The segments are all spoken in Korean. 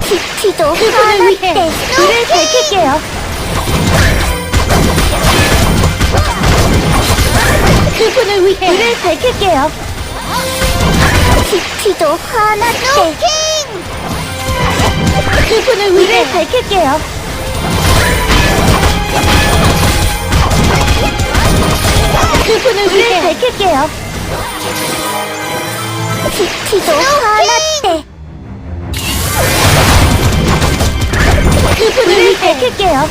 키티도 그분을 위해 불을 밝힐게요. 그분을 위해 불을 밝힐게요. 키티도 화났대. 그분을 위해 밝힐게요. 그분을 위해 밝힐게요. 키티도 화났 밝힐게요.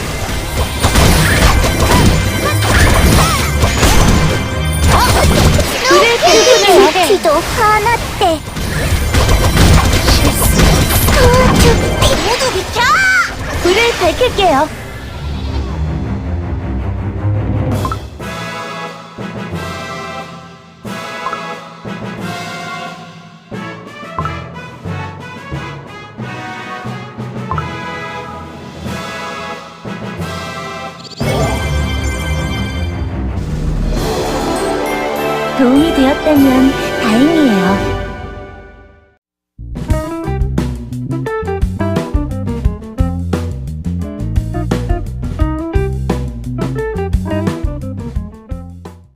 밝힐게요. 키티도 화났대. 소주피 모두 비켜! 불을 밝힐게요. 도움이 되었다면 다행이에요.